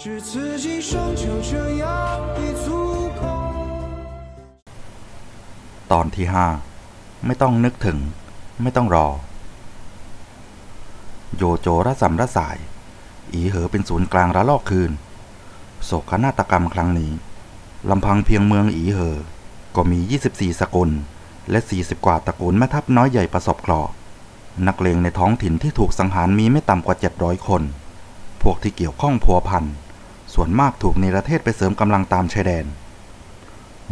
只此一生就这样一足够。 ตอนที่ห้าไม่ต้องนึกถึง ไม่ต้องรอ โยโจระสำระสาย อีเหอเป็นศูนย์กลางระลอกคืน โศกนาฏกรรมครั้งนี้ลำพังเพียงเมืองอีเหอ ก็มี 24 สกุล และ 40 กว่าตระกูลแม่ทัพน้อยใหญ่ประสบเคราะห์นักเลงในท้องถิ่นที่ถูกสังหารมีไม่ต่ำกว่า 700 คน พวกที่เกี่ยวข้องพัวพัน ส่วนมากถูกในประเทศไปเสริมกำลังตามชายแดน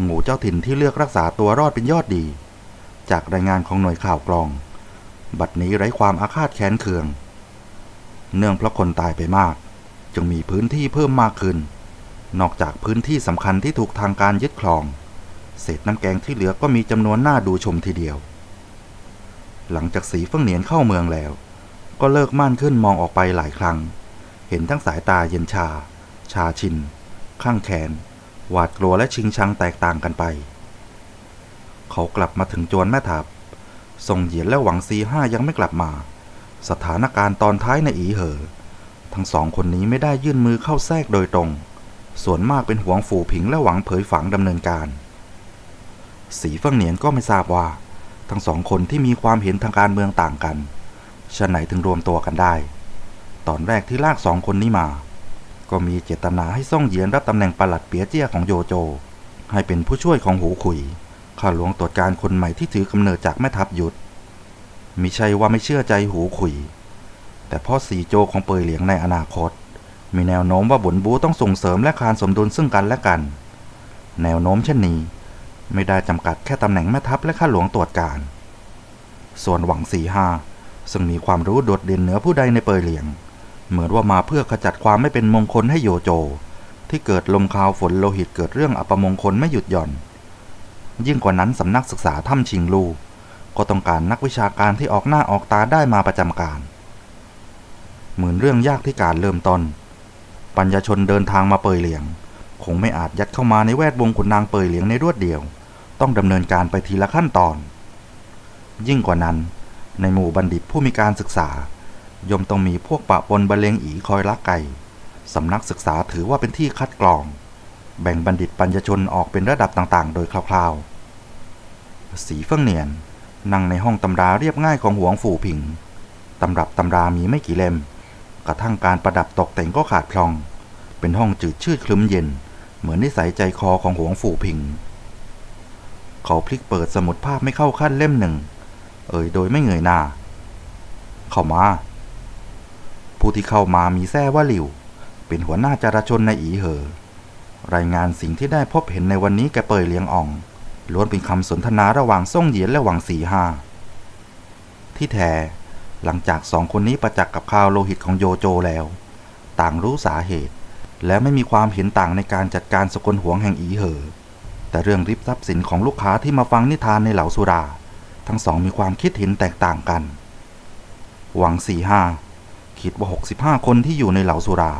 หมู่เจ้าถิ่นที่เลือกรักษาตัวรอดเป็นยอดดี จากรายงานของหน่วยข่าวกรอง บัดนี้ไร้ความอาฆาตแค้นเคือง เนื่องเพราะคนตายไปมาก จึงมีพื้นที่เพิ่มมากขึ้น นอกจากพื้นที่สำคัญที่ถูกทางการยึดครอง เศษน้ำแกงที่เหลือก็มีจำนวนน่าดูชมทีเดียว หลังจากสีเฟื่องเหนียนเข้าเมืองแล้ว ก็เลิกม่านขึ้นมองออกไปหลายครั้ง เห็นทั้งสายตาเย็นชา ชาชิน ข้างแขน หวาดกลัวและชิงชังแตกต่างกันไป เขากลับมาถึงจวนแม่ทัพทรงเหยียนและหวังซีห้ายังไม่กลับมา สถานการณ์ตอนท้ายในอีเหอ ทั้งสองคนนี้ไม่ได้ยื่นมือเข้าแทรกโดยตรง ส่วนมากเป็นหวงฝูผิงและหวังเผยฝังดำเนินการ สีเฟิงเหนียนก็ไม่ทราบว่า ทั้งสองคนที่มีความเห็นทางการเมืองต่างกันฉะไหนถึงรวมตัวกันได้ ตอนแรกที่ลากสองคนนี้มา ก็มีเจตนาให้ซ่องเหยียนรับตำแหน่งปลัดเปียเจี้ยของโยโจ ให้เป็นผู้ช่วยของหูขุย ข้าหลวงตรวจการคนใหม่ที่ถือกำเนิดจากแม่ทัพยุทธมิใช่ว่าไม่เชื่อใจหูขุย แต่พ่อสีโจของเปยเหลียงในอนาคต มีแนวโน้มว่าบุญบูต้องส่งเสริมและคานสมดุลซึ่งกันและกัน แนวโน้มเช่นนี้ ไม่ได้จำกัดแค่ตำแหน่งแม่ทัพและข้าหลวงตรวจการ ส่วนหวังสี่ห้าซึ่งมีความรู้โดดเด่นเหนือผู้ใดในเปยเหลียง เหมือนว่ามาเพื่อขจัดความไม่เป็นมงคลให้โยโจ ที่เกิดลมคาวฝนโลหิตเกิดเรื่องอัปมงคลไม่หยุดหย่อน ยิ่งกว่านั้นสำนักศึกษาถ้ำชิงลูก็ต้องการนักวิชาการที่ออกหน้าออกตาได้มาประจำการ เหมือนเรื่องยากที่การเริ่มต้น ปัญญาชนเดินทางมาเปยเหลียง คงไม่อาจยัดเข้ามาในแวดวงขุนนางเปยเหลียงในรวดเดียว ต้องดำเนินการไปทีละขั้นตอน ยิ่งกว่านั้น ในหมู่บัณฑิตผู้มีการศึกษา ย่อมต้องมีพวกปะปนบรรเลงอีคอยลักไก่ สำนักศึกษาถือว่าเป็นที่คัดกรอง แบ่งบัณฑิตปัญญชนออกเป็นระดับต่างๆ โดยคร่าวๆ สีเฟื่องเนียน นั่งในห้องตำราเรียบง่ายของหวงฝูผิง ตำรับตำรามีไม่กี่เล่ม กระทั่งการประดับตกแต่งก็ขาดพลอง เป็นห้องจืดชืดคลึ้มเย็น เหมือนนิสัยใจคอของหวงฝูผิง เขาพลิกเปิดสมุดภาพไม่เข้าขั้นเล่มหนึ่ง เอ่ยโดยไม่เงยหน้า เข้ามา ผู้ที่เข้ามามีแท้ว่าหลิว เป็นหัวหน้าจารชนในอีเหอ รายงานสิ่งที่ได้พบเห็นในวันนี้แกเปยเลียงอ่อง ล้วนเป็นคำสนทนาระหว่างซ่งเหยียนและหวังสีห้า ที่แท้ หลังจากสองคนนี้ประจักษ์กับข่าวโลหิตของโยโจแล้ว ต่างรู้สาเหตุ และไม่มีความเห็นต่างในการจัดการสกลหวงแห่งอีเหอ แต่เรื่องริบทรัพย์สินของลูกค้าที่มาฟังนิทานในเหล่าสุรา ทั้งสองมีความคิดเห็นแตกต่างกัน หวังสี่ห้า คิดว่า 65 คนที่อยู่ในเหล่าสุรา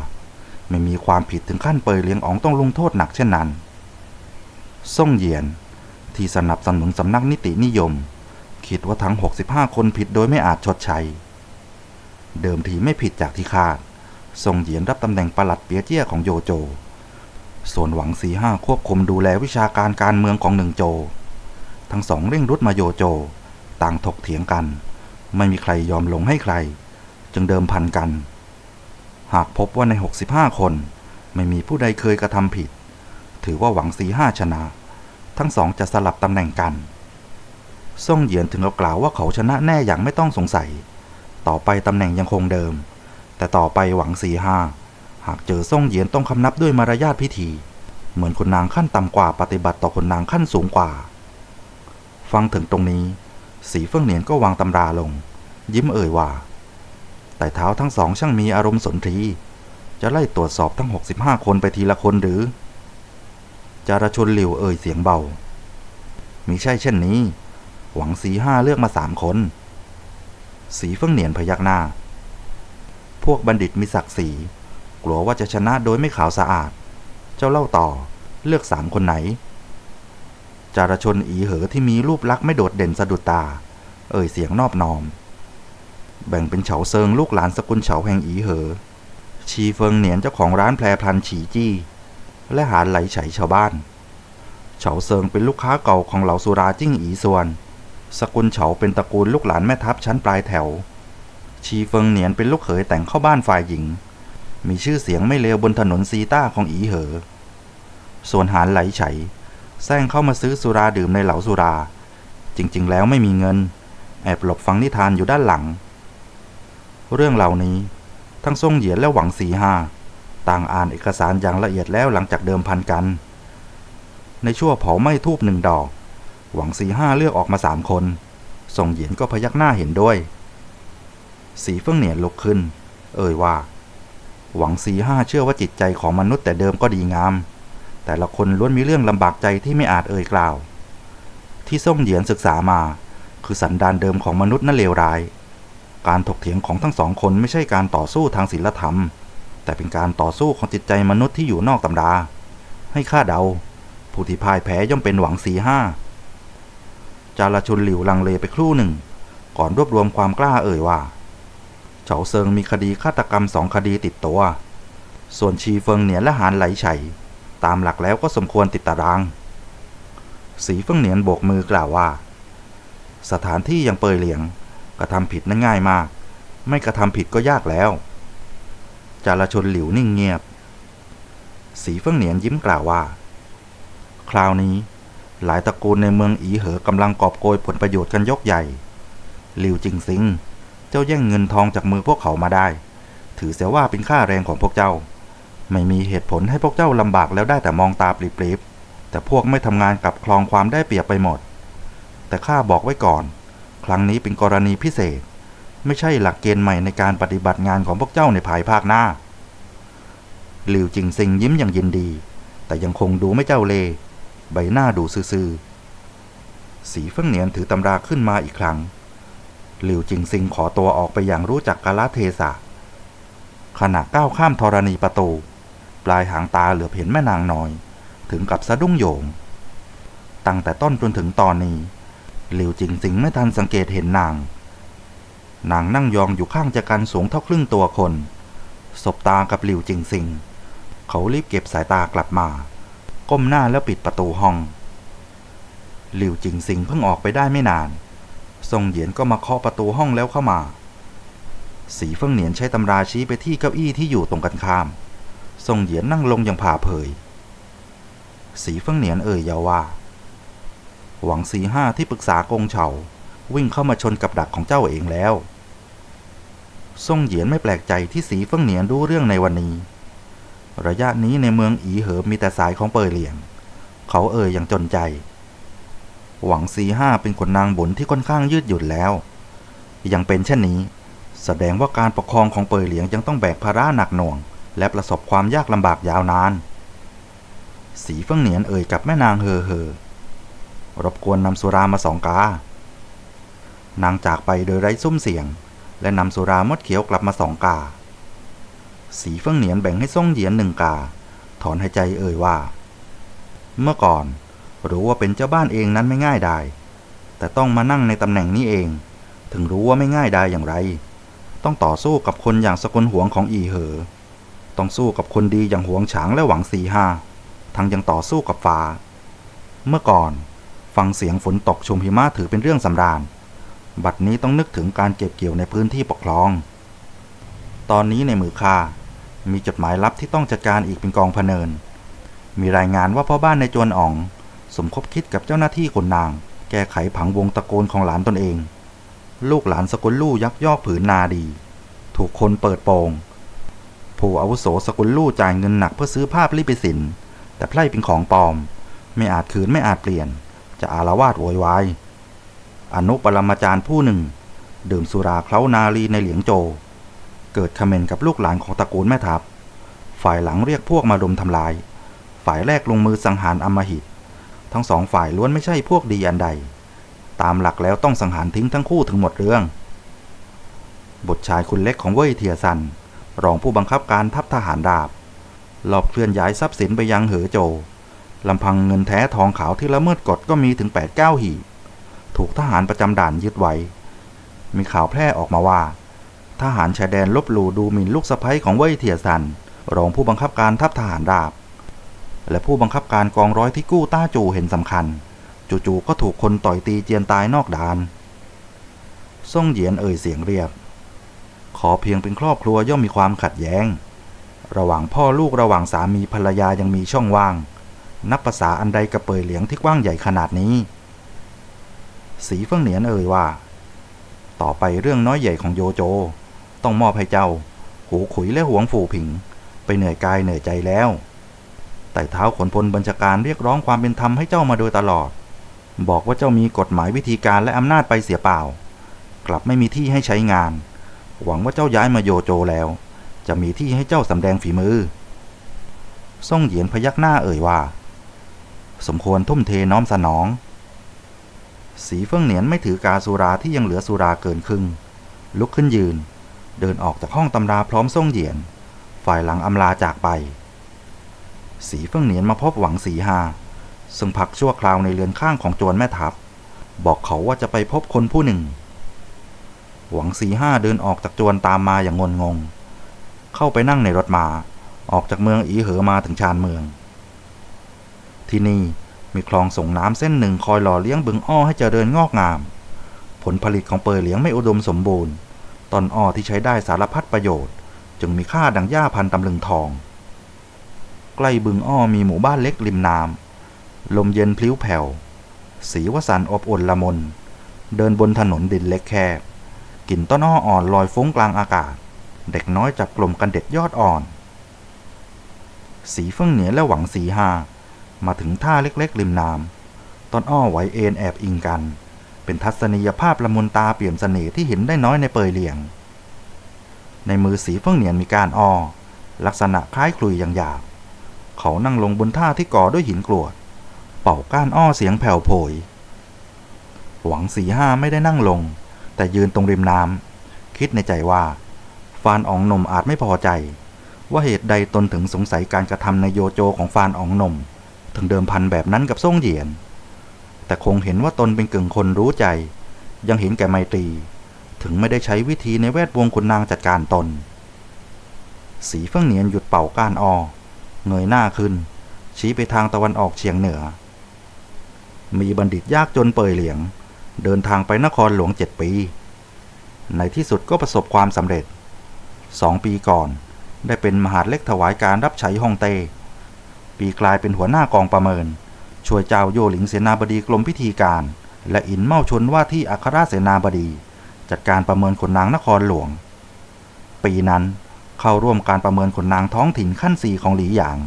ไม่มีความผิดถึงขั้นเปยเลี้ยงอองต้องลงโทษหนักเช่นนั้น ซ่งเหยียน ที่สนับสนุนสำนักนิตินิยม คิดว่าทั้ง 65 คนผิดโดยไม่อาจชดใช้ เดิมทีไม่ผิดจากที่คาด ซ่งเหยียนรับตำแหน่งปลัดเปียเจี้ยของโยโจ ส่วนหวังสีห้าควบคุมดูแลวิชาการการเมืองของหนึ่งโจ ทั้งสองเร่งรุดมาโยโจ ต่างถกเถียงกัน ไม่มีใครยอมลงให้ใคร จึงเดิมพันกัน หากพบว่าใน 65 คนไม่มีผู้ใดเคยกระทำผิด ถือว่าหวังสีห้าชนะ ทั้งสองจะสลับตำแหน่งกันซ่งเหยียนถึงกับกล่าวว่าเขาชนะแน่อย่างไม่ต้องสงสัย ต่อไปตำแหน่งยังคงเดิม แต่ต่อไปหวังสีห้าหากเจอซ่งเหยียนต้องคำนับด้วยมารยาทพิธี เหมือนคนนางขั้นต่ำกว่าปฏิบัติต่อคนนางขั้นสูงกว่า ฟังถึงตรงนี้ สีเฟื่องเหนียนก็วางตำราลง ยิ้มเอ่ยว่า แต่เท้าทั้งสองช่างมีอารมณ์สนทรี จะไล่ตรวจสอบทั้ง 65 คนไปทีละคนหรือ จารชนหลิวเอ่ยเสียงเบา มิใช่เช่นนี้ หวังสีห้าเลือกมาสามคน สีเฟื่องเหนียนพยักหน้า พวกบัณฑิตมีศักดิ์ศรีกลัวว่าจะชนะโดยไม่ขาวสะอาด เจ้าเล่าต่อ เลือกสามคนไหน จารชนอีเหอที่มีรูปลักษณ์ไม่โดดเด่นสะดุดตา เอ่ยเสียงนอบน้อม แบ่งเป็นเฉาเซิงลูกหลานสกุลเฉาแห่งอีเหอ ชีเฟิงเหนียนเจ้าของร้านแพรพลันฉีจี้ และหานไหลไฉชาวบ้าน เฉาเซิงเป็นลูกค้าเก่าของเหล่าสุราจิ้งอีส่วน สกุลเฉาเป็นตระกูลลูกหลานแม่ทัพชั้นปลายแถว ชีเฟิงเหนียนเป็นลูกเขยแต่งเข้าบ้านฝ่ายหญิง มีชื่อเสียงไม่เลวบนถนนซีต้าของอีเหอ ส่วนหานไหลไฉแซงเข้ามาซื้อสุราดื่มในเหลาสุรา จริงๆ แล้วไม่มีเงิน แอบหลบฟังนิทานอยู่ด้านหลัง เรื่องเหล่านี้ ทั้งซ่งเหยียนและหวังสีห้าต่างอ่านเอกสารอย่างละเอียดแล้วหลังจากเดิมพันกัน ในชั่วเผาไหม้ทูบหนึ่งดอก หวังสีห้าเลือกออกมาสามคนส่งเหยียนก็พยักหน้าเห็นด้วย สีเฟื่องเหนียนลุกขึ้น เอ่ยว่า หวังสีห้าเชื่อว่าจิตใจของมนุษย์แต่เดิมก็ดีงาม แต่ละคนล้วนมีเรื่องลำบากใจที่ไม่อาจเอ่ยกล่าว ที่ส่งเหยียนศึกษามา คือสันดานเดิมของมนุษย์นั่นเลวร้าย การถกเถียงของทั้งสองคนไม่ใช่การต่อสู้ทางศีลธรรม แต่เป็นการต่อสู้ของจิตใจมนุษย์ที่อยู่นอกตำรา ให้ข้าเดา ผู้ที่พ่ายแพ้ย่อมเป็นหวังสีห้าจารชุนหลิวลังเลไปครู่หนึ่ง ก่อนรวบรวมความกล้าเอ่ยว่าเฉาเซิงมีคดีฆาตกรรมสองคดีติดตัว ส่วนชีเฟิงเหนียนและหานไหลไฉตามหลักแล้วก็สมควรติดตาราง สีเฟิงเหนียนโบกมือกล่าวว่า สถานที่ยังเปยเหลียง กระทำผิดนั้นง่ายมาก ไม่กระทำผิดก็ยากแล้ว จารชนหลิวนิ่งเงียบ สีเฟิงเหนียนยิ้มกล่าวว่า คราวนี้ หลายตระกูลในเมืองอีเหอกำลังกอบโกยผลประโยชน์กันยกใหญ่ หลิวจิงซิง เจ้าแย่งเงินทองจากมือพวกเขามาได้ ถือเสียว่าเป็นค่าแรงของพวกเจ้า ไม่มีเหตุผลให้พวกเจ้าลำบากแล้วได้แต่มองตาปริบๆแต่พวกไม่ทำงานกับคลองความได้เปรียบไปหมด แต่ข้าบอกไว้ก่อน รั้งนี้เป็นกรณีพิเศษ ไม่ใช่หลักเกณฑ์ใหม่ในการปฏิบัติงานของพวกเจ้าในภายภาคหน้า หลิวจิงซิงยิ้มอย่างยินดี แต่ยังคงดูไม่เจ้าเล ใบหน้าดูซื่อสีเฟิ่งเหนียนถือตำราขึ้นมาอีกครั้ง หลิวจิงซิงขอตัวออกไปอย่างรู้จักกาลเทศะ ขณะก้าวข้ามธรณีประตู ปลายหางตาเหลือเห็นแม่นางน้อย ถึงกับสะดุ้งโยง ตั้งแต่ต้นจนถึงตอนนี้ หลิวจิงซิงไม่ทันสังเกตเห็นนาง นางนั่งยองอยู่ข้างจักรันสูงเท่าครึ่งตัวคน สบตากับหลิวจิงซิง เขารีบเก็บสายตากลับมา ก้มหน้าแล้วปิดประตูห้อง หลิวจิงซิงเพิ่งออกไปได้ไม่นาน ทรงเหยียนก็มาเคาะประตูห้องแล้วเข้ามา สีเฟิงเหนียนใช้ตำราชี้ไปที่เก้าอี้ที่อยู่ตรงกันข้าม ทรงเหยียนนั่งลงอย่างผ่าเผย สีเฟิงเหนียนเอ่ยยาว่า หวังสีห้าที่ปรึกษากงเฉาวิ่งเข้ามาชนกับดักของเจ้าเองแล้วทรงเหยียนไม่แปลกใจที่สีเฟิงเหนียนรู้เรื่องในวันนี้ ระยะนี้ในเมืองอีเหอมีแต่สายของเปยเหลียง เขาเอ่ยอย่างจนใจ หวังสีห้าเป็นคนนางบุญที่ค่อนข้างยืดหยุ่นแล้ว ยังเป็นเช่นนี้ แสดงว่าการปกครองของเปยเหลียงยังต้องแบกภาระหนักหน่วง และประสบความยากลำบากยาวนาน สีเฟิงเหนียนเอ่ยกับแม่นางเฮอเฮอ รบกวนนำสุรามาสองกา นางจากไปโดยไร้ซุ้มเสียง และนำสุรามดเขียวกลับมาสองกา สีเฟิงเหนียนแบ่งให้ซ่งเหยียนหนึ่งกา ถอนหายใจเอ่ยว่า เมื่อก่อนรู้ว่าเป็นเจ้าบ้านเองนั้นไม่ง่ายได้แต่ต้องมานั่งในตำแหน่งนี้เอง ถึงรู้ว่าไม่ง่ายได้อย่างไร ต้องต่อสู้กับคนอย่างสกุลหวงของอีเหอ ต้องสู้กับคนดีอย่างหวงฉางและหวังสีห้าทั้งยังต่อสู้กับฟ้า เมื่อก่อน ฟังเสียงฝนตกชุมหิมะถือเป็นเรื่องสำราญ บัดนี้ต้องนึกถึงการเก็บเกี่ยวในพื้นที่ปกครอง ตอนนี้ในมือข้ามีจดหมายลับที่ต้องจัดการอีกเป็นกองพเนิน มีรายงานว่าพ่อบ้านในจวนอ๋อง สมคบคิดกับเจ้าหน้าที่คนนาง แก้ไขผังวงตระโกนของหลานตนเอง ลูกหลานสกุลลู่ยักยอกผืนนาดี ถูกคนเปิดโปงผู้อาวุโสสกุลลู่จ่ายเงินหนักเพื่อซื้อภาพลิปิสิน แต่ไพร่เป็นของปลอม ไม่อาจคืนไม่อาจเปลี่ยน จะอารวาสโวยวาย อนุปรมาจารย์ผู้หนึ่ง ดื่มสุราเคล้านาลีในเหลียงโจ เกิดคอมเมนกับลูกหลานของตระกูลแม่ทัพ ฝ่ายหลังเรียกพวกมาดมทำลาย ฝ่ายแรกลงมือสังหารอำมหิต ทั้งสองฝ่ายล้วนไม่ใช่พวกดีอันใด ตามหลักแล้วต้องสังหารทิ้งทั้งคู่ถึงหมดเรื่องบุตรชายคุณเล็กของเว่ยเทียซัน รองผู้บังคับการทัพทหารดาบ หลอบเคลื่อนย้ายทรัพย์สินไปยังเหอโจ ลำพังเงินแท้ทองขาวที่ละเมิดกฎก็มีถึง8ปดเก้าหีบ ถูกทหารประจำด่านยึดไว้ มีข่าวแพร่ออกมาว่า ทหารชายแดนลบหลู่ดูหมิ่นลูกสะใภ้ของเว่ยเทียสัน รองผู้บังคับการทัพทหารราบ และผู้บังคับการกองร้อยที่กู้ต้าจูเห็นสำคัญ จู่ๆก็ถูกคนต่อยตีเจียนตายนอกด่านซ่งเหยียนเอ่ยเสียงเรียบ ขอเพียงเป็นครอบครัวย่อมมีความขัดแย้ง ระหว่างพ่อลูกระหว่างสามีภรรยายังมีช่องว่าง นับภาษาอันใดกับเปยเหลียงที่กว้างใหญ่ขนาดนี้ สีเฟิงเหนียนเอ่ยว่า ต่อไปเรื่องน้อยใหญ่ของโยโจ ต้องมอบให้เจ้า หูขุยและหวงฝูผิง ไปเหนื่อยกายเหนื่อยใจแล้ว แต่เท้าขนพลบัญชาการเรียกร้องความเป็นธรรมให้เจ้ามาโดยตลอด บอกว่าเจ้ามีกฎหมายวิธีการและอำนาจไปเสียเปล่า กลับไม่มีที่ให้ใช้งาน หวังว่าเจ้าย้ายมาโยโจแล้ว จะมีที่ให้เจ้าสำแดงฝีมือ ซ่งเหยียนพยักหน้าเอ่ยว่า สมควรทุ่มเทน้อมสนอง สีเฟิ่องเหนียนไม่ถือกาสุราที่ยังเหลือสุราเกินครึ่ง ลุกขึ้นยืน เดินออกจากห้องตำราพร้อมซ่งเหยียน ฝ่ายหลังอำลาจากไป สีเฟิ่องเหนียนมาพบหวังสีหาซึ่งพักชั่วคราวในเรือนข้างของโจรแม่ทัพ บอกเขาว่าจะไปพบคนผู้หนึ่ง หวังสีห้าเดินออกจากจวนตามมาอย่างงนงง เข้าไปนั่งในรถมา ออกจากเมืองอีเหอมาถึงชานเมือง ที่นี่มีคลองส่งน้ำเส้นหนึ่งคอยหล่อเลี้ยงบึงอ้อให้เจริญงอกงาม ผลผลิตของเปยเหลียงไม่อุดมสมบูรณ์ ตอนอ้อที่ใช้ได้สารพัดประโยชน์ จึงมีค่าดังหญ้าพันตำลึงทอง ใกล้บึงอ้อมีหมู่บ้านเล็กริมน้ำลมเย็นพลิ้วแผ่ว สีวสันต์อบอุ่นละมน เดินบนถนนดินเล็กแคบกลิ่นต้นอ้ออ่อนลอยฟุ้งกลางอากาศ เด็กน้อยจับกลุ่มกันเด็ดยอดอ่อน สีเฟื่องเหนียและหวังสีห้า มาถึงท่าเล็กๆริมน้ำต้นอ้อไหวเอ็นแอบอิงกัน เป็นทัศนียภาพละมุนตาเปี่ยมเสน่ห์ที่เห็นได้น้อยในเปยเหลียง ในมือสีเฟื่องเหนียนมีการอ้อลักษณะคล้ายคลุยอย่างหยาบ เขานั่งลงบนท่าที่ก่อด้วยหินกรวด เป่าก้านอ้อเสียงแผ่วโผย หวังสีห้าไม่ได้นั่งลง แต่ยืนตรงริมน้ำคิดในใจว่า ฟานอองนมอาจไม่พอใจ ว่าเหตุใดตนถึงสงสัยการกระทำในโยโจของฟานอองนม ถึงเดิมพันแบบนั้นกับซ่งเหยียน แต่คงเห็นว่าตนเป็นกึ่งคนรู้ใจ ยังเห็นแก่ไมตรี ถึงไม่ได้ใช้วิธีในแวดวงคุณนางจัดการตน สีเฟื่องเหนียนหยุดเป่าก้านออเงยหน้าขึ้น ชี้ไปทางตะวันออกเฉียงเหนือ มีบัณฑิตยากจนเปยเหลียง เดินทางไปนครหลวงเจ็ดปี ในที่สุดก็ประสบความสำเร็จสองปีก่อนได้เป็นมหาดเล็กถวายการรับใช้ฮ่องเต้ ปีกลายเป็นหัวหน้ากองประเมิน ช่วยเจ้าโยหลิงเสนาบดีกรมพิธีการ และอินเมาชนว่าที่อัครราชเสนาบดี จัดการประเมินขนนางนครหลวง ปีนั้นเข้าร่วมการประเมินขนนางท้องถิ่นขั้นสี่ของหลีหยาง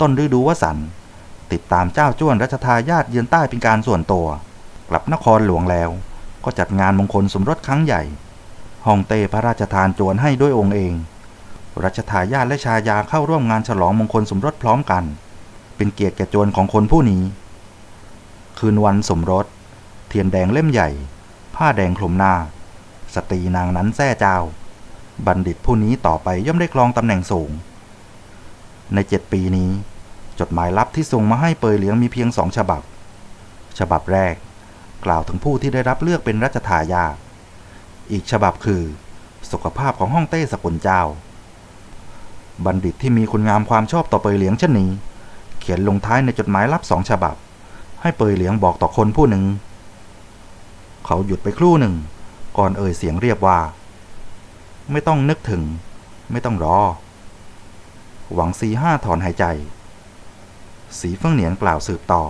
ต้นฤดูวสันติดตามเจ้าจ้วนรัชทายาทเยือนใต้เป็นการส่วนตัว กลับนครหลวงแล้ว ก็จัดงานมงคลสมรสครั้งใหญ่ฮ่องเต้พระราชทานจวนให้ด้วยองค์เอง รัชทายาทและชายาเข้าร่วมงานฉลองมงคลสมรสพร้อมกัน เป็นเกียรติแก่จวนของคนผู้นี้ คืนวันสมรส เทียนแดงเล่มใหญ่ ผ้าแดงคลุมหน้า สตรีนางนั้นแท้เจ้า บัณฑิตผู้นี้ต่อไปย่อมได้ครองตำแหน่งสูง ในเจ็ดปีนี้ จดหมายลับที่ส่งมาให้เปยเหลียงมีเพียงสองฉบับ ฉบับแรก กล่าวถึงผู้ที่ได้รับเลือกเป็นรัชทายาทอีกฉบับคือ สุขภาพของห้องเต้สกุลเจ้า บัณฑิตที่มีคุณงามความชอบต่อเปยเหลียงเช่นนี้ เขียนลงท้ายในจดหมายลับสองฉบับ ให้เปยเหลียงบอกต่อคนผู้หนึ่ง เขาหยุดไปครู่หนึ่ง ก่อนเอ่ยเสียงเรียบว่า ไม่ต้องนึกถึง ไม่ต้องรอ หวังสีห้าถอนหายใจ สีเฟิ่งเหนียนกล่าวสืบต่อ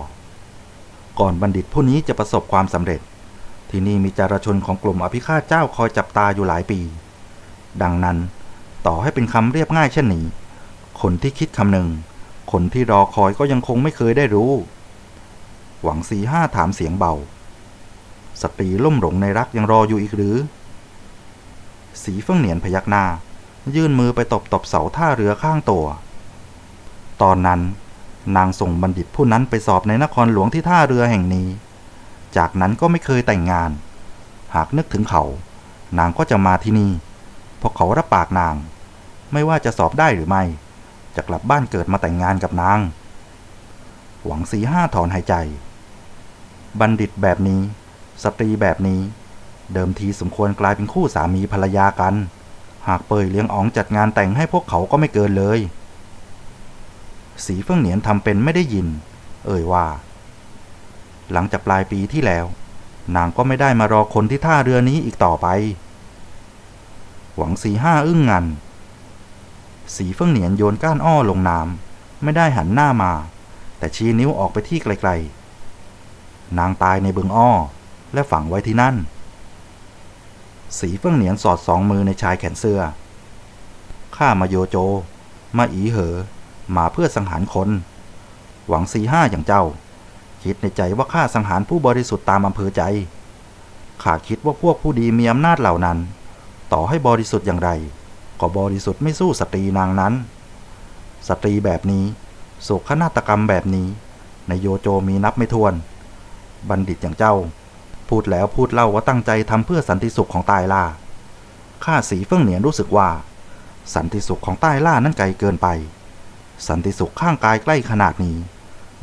ก่อนบัณฑิตผู้นี้จะประสบความสำเร็จ ที่นี่มีจารชนของกลุ่มอภิฆาตเจ้าคอยจับตาอยู่หลายปี ดังนั้น ต่อให้เป็นคำเรียบง่ายเช่นนี้ คนที่คิดคำหนึ่ง คนที่รอคอยก็ยังคงไม่เคยได้รู้ หวังสีห้าถามเสียงเบา สตรีล่มหลงในรักยังรออยู่อีกหรือ สีเฟิ่งเหนียนพยักหน้า ยื่นมือไปตบตบเสาท่าเรือข้างตัว ตอนนั้นนางส่งบัณฑิตผู้นั้นไปสอบในนครหลวงที่ท่าเรือแห่งนี้ จากนั้นก็ไม่เคยแต่งงาน หากนึกถึงเขา นางก็จะมาที่นี่เพราะเขารับปากนาง ไม่ว่าจะสอบได้หรือไม่ จะกลับบ้านเกิดมาแต่งงานกับนาง หวังสีห้าถอนหายใจ บัณฑิตแบบนี้ สตรีแบบนี้ เดิมทีสมควรกลายเป็นคู่สามีภรรยากัน หากเปยเลี้ยงอ๋องจัดงานแต่งให้พวกเขาก็ไม่เกินเลย สีเฟื่องเหนียนทำเป็นไม่ได้ยิน เอ่ยว่า หลังจากปลายปีที่แล้ว นางก็ไม่ได้มารอคนที่ท่าเรือนี้อีกต่อไปหวังสีห้าอึ้งงัน สีเฟื่องเหนียนโยนก้านอ้อลงน้ำไม่ได้หันหน้ามา แต่ชี้นิ้วออกไปที่ไกลๆ นางตายในบึงอ้อ และฝังไว้ที่นั่น สีเฟื่องเหนียนสอดสองมือในชายแขนเสื้อ ข้ามาโยโจ มาอีเหอ มาเพื่อสังหารคน หวังสีห้าอย่างเจ้า คิดในใจว่าข้าสังหารผู้บริสุทธิ์ตามอำเภอใจข้าคิดว่าพวกผู้ดีมีอำนาจเหล่านั้น ต่อให้บริสุทธิ์อย่างไร ก็บริสุทธิ์ไม่สู้สตรีนางนั้น สตรีแบบนี้โศกนาฏกรรมแบบนี้ ในโยโจมีนับไม่ถ้วน บัณฑิตอย่างเจ้า พูดแล้วพูดเล่าว่าตั้งใจทำเพื่อสันติสุขของใต้ล่าข้าสีเฟื่องเหนียนรู้สึกว่า สันติสุขของใต้ล่านั้นไกลเกินไป สันติสุขข้างกายใกล้ขนาดนี้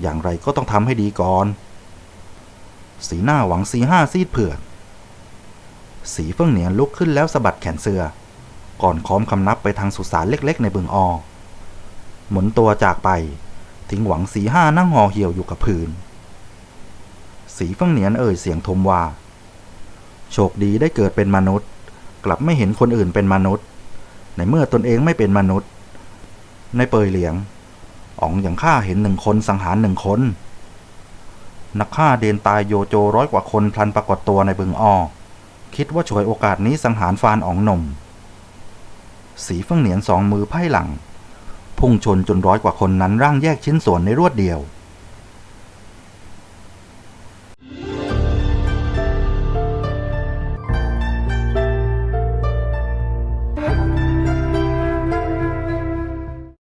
อย่างไรก็ต้องทำให้ดีก่อน สีหน้าหวังสีห้าซีดเผือกสีเฟื่องเหนียนลุกขึ้นแล้วสะบัดแขนเสื้อ ก่อนค้อมคำนับไปทางสุสานเล็กๆ ในบึงออ หมุนตัวจากไป ทิ้งหวังสีห้านั่งห่อเหี่ยวอยู่กับพื้น สีฟื่องเหนียนเอ่ยเสียงทมว่า โชคดีได้เกิดเป็นมนุษย์ กลับไม่เห็นคนอื่นเป็นมนุษย์ ในเมื่อตนเองไม่เป็นมนุษย์ ในเปยเหลียงอ๋องอย่างข้าเห็นหนึ่งคนสังหารหนึ่งคน นักฆ่าเดนตายโยโจร้อยกว่าคนพลันปรากฏตัวในบึงอ้อคิดว่าฉวยโอกาสนี้สังหารฟานอ๋องหนม สีฟังเหนียนสองมือไพ่หลัง พุ่งชนจนร้อยกว่าคนนั้นร่างแยกชิ้นส่วนในรวดเดียว